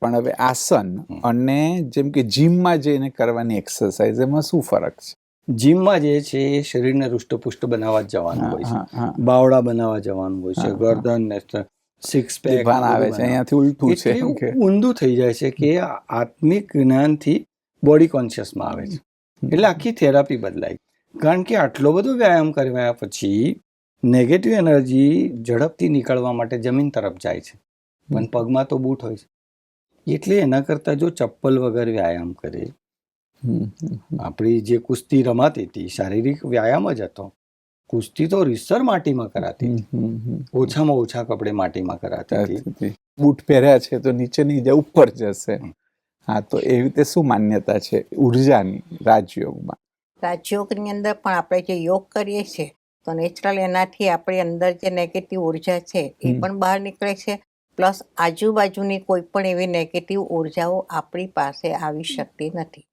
પણ હવે આસન અને જેમ કે જીમમાં જઈને કરવાની એક્સરસાઇઝ એમાં શું ફરક છે? જીમમાં જે છે એ શરીરને હૃષ્ટપુષ્ટ બનાવવા જ જવાનું હોય છે. બાવડા બનાવવા જવાનું હોય છે. ગરદન ને સિક્સ પેક આવે છે અહીંયાથી ઉલટું છે ઊંધું થઈ જાય છે કે આત્મિક જ્ઞાનથી બોડી કોન્શિયસમાં આવે છે. એટલે આખી થેરાપી બદલાય. કારણ કે આટલો બધો વ્યાયામ કર્યા પછી નેગેટિવ એનર્જી ઝડપથી નીકળવા માટે જમીન તરફ જાય છે. પણ પગમાં તો બૂટ હોય છે. એટલે એના કરતાં જો ચપ્પલ વગર વ્યાયામ કરે. આપણી જે કુસ્તી રમાતી હતી શારીરિક વ્યાયામ જ હતો. કુસ્તી તો રીસર માટીમાં કરાતી. ઓછામાં ઓછા કપડે માટીમાં કરાતી હતી. બૂટ પહેર્યા છે તો નીચે નહીં જાય ઉપર જશે. હા તો એવી રીતે શું માન્યતા છે ઉર્જાની રાજયોગમાં? રાજયોગની અંદર પણ આપણે જે યોગ કરીએ છીએ તો નેચરલ એનાથી આપણી અંદર જે નેગેટિવ ઊર્જા છે એ પણ બહાર નીકળે છે. પ્લસ આજુબાજુની કોઈ પણ એવી નેગેટિવ ઉર્જાઓ આપણી પાસે આવી શકતી નથી.